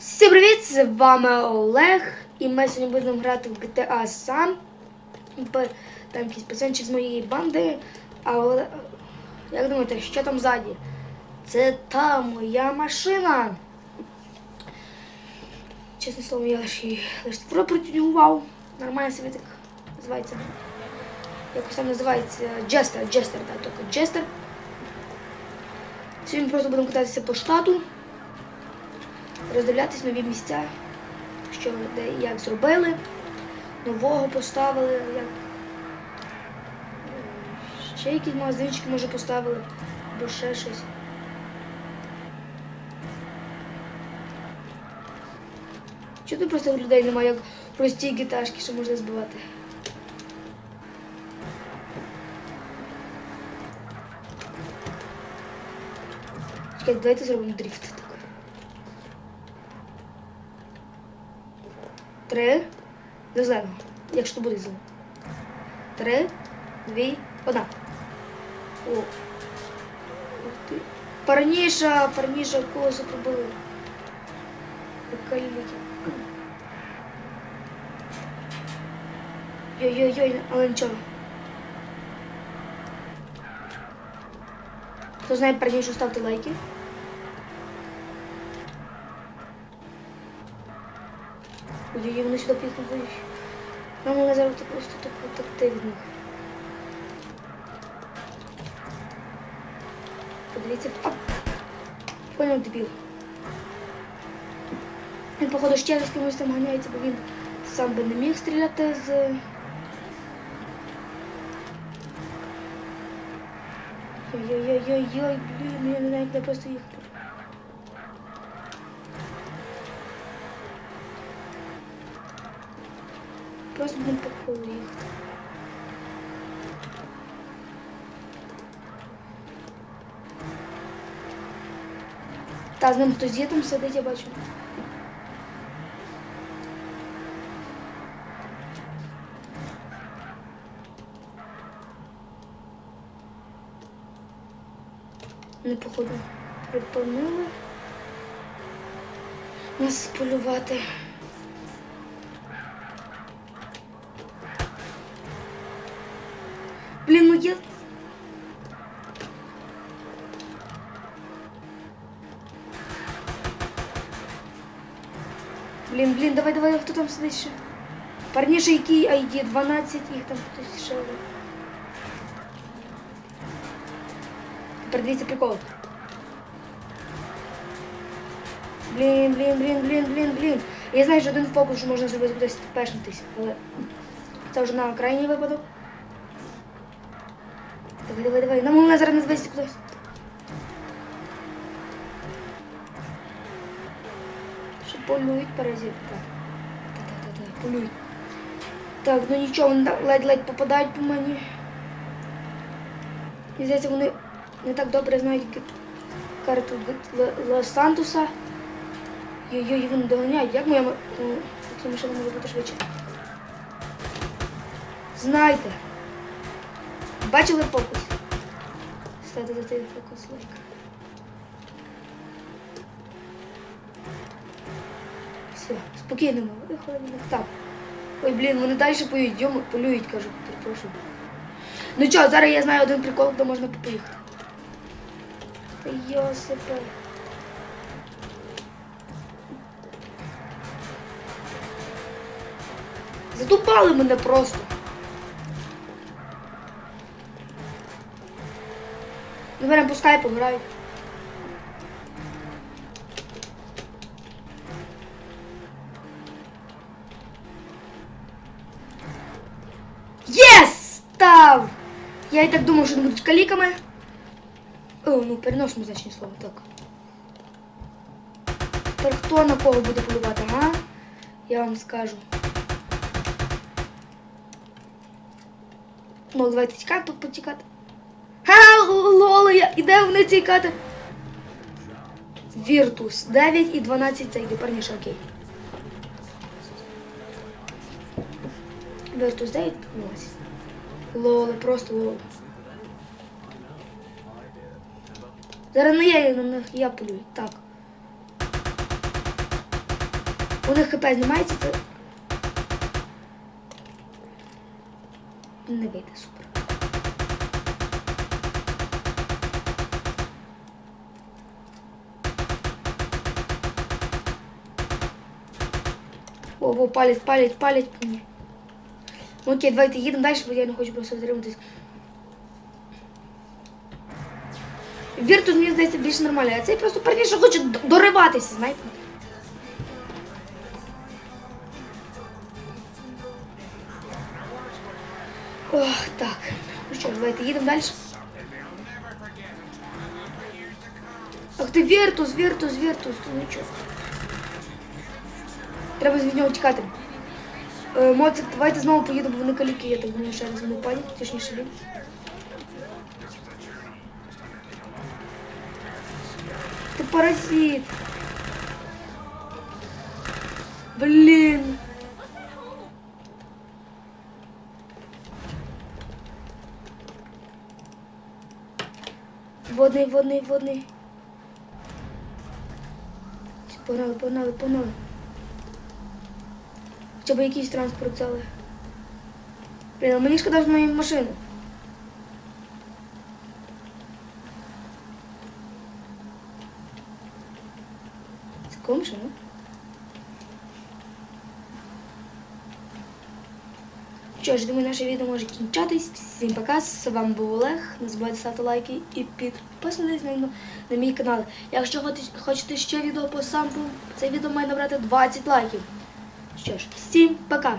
Всім привіт! З вами Олег. І ми сьогодні будемо грати в GTA. Б- Там якийсь пацанчик з моєї банди. Але як думаєте, що там ззаді? Це та моя машина. Чесне слово, я її лише протюнував. Нормально собі так називається. Якось там називається Джестер. Джестер, так, тільки Джестер. Сьогодні просто будемо кататися по штату роздивлятись нові місця, що де як зробили, нового поставили, як ще якісь магазинчики може поставили, або ще щось. Чого тут просто людей немає, як прості гіташки, що можна збивати? Чекайте, давайте зробимо дріфт. Так. Три. До зеленого. Якщо то буде зелено. Три, дві, одна. О. Ух ти. Парніша, парніша колесо пробили. Прикольники. Йой-йой-йой, але нічого. Хто знає парнішу, ставте лайки. Ой-ой, вони сюди піхнули. Нам мене зараз просто так них. Подивіться. Понял, дебіл. Він, походу, ще раз кимось там ганяється, бо він сам би не міг стріляти з. Ой-ой-ой-ой-ой, блін, я не як де просто їхати. По. Та з ним хтось там сидить, я бачу. Не походу припинили нас полювати. Ну. Блін, блін, давай, давай, хто там сидить ще? Парніше, який ID 12, їх там хтось ще. є. Тепер дивіться прикол. Блін, блін, блін, блін, блін, блін. Я знаю, що один фокус що можна зробити кудись пешнутись, але це вже на крайній випадок. Давай, давай, давай. Нам головне зараз не звести кудись. Що полюють паразит. Так. Та-та-та-та, полюють. Так, ну нічого, вони так ледь-ледь попадають по мені. Мені здається, вони не так добре знають карту Лос-Сантуса. Йой-йой, вони доганяють. Як моя ма- машина може бути швидше? Знайте. Бачили фокус? Ставте за цей фокус лайк. Все, спокійно ми виходимо. Так. Ой, блін, вони далі поють, йому полюють, кажу, перепрошую. Ну що, зараз я знаю один прикол, де можна поїхати. Та Йосипе. Задупали мене просто. Ну, беремо по скайпу грають. Єс! Став! Я і так думав, що вони будуть каліками. О, ну, переносному значення слова, так. Тепер хто на кого буде полювати, га? Я вам скажу. Ну, давайте тікати, потікати. Ха, я- і де вони тікати? Віртус. 9 і 12 це йде, парніше, окей. Віртус 9, 12. Лоли, просто лоли. Зараз не я, на них я полюю. Так. У них хп знімається, це. Не вийде супер. О, палять, палять, палять. Ну окей, давайте їдемо далі, бо я не хочу просто затриматись. Віртус, мені здається, більш нормальний, а цей просто перніше хоче дориватися, знаєте. Ох, так. Ну що, давайте їдемо далі. Ах ти Віртус, Віртус, Віртус, ти нічого. Треба від нього тікати. Е, Моцик, давайте знову поїдемо, бо вони каліки, я так думаю, ще раз вони палять, точніше він. Ти паразит. Блін. Водний, водний, водний. Погнали, погнали, погнали. Хоча б якийсь транспорт взяли. Блін, а мені шкода ж мої машини. Це комше, ну? Що ж, думаю, наше відео може кінчатись. Всім пока. З вами був Олег. Не забувайте ставити лайки і підписуйтесь на, на мій канал. Якщо хочете ще відео по сампу, це відео має набрати 20 лайків. Що ж, всім пока!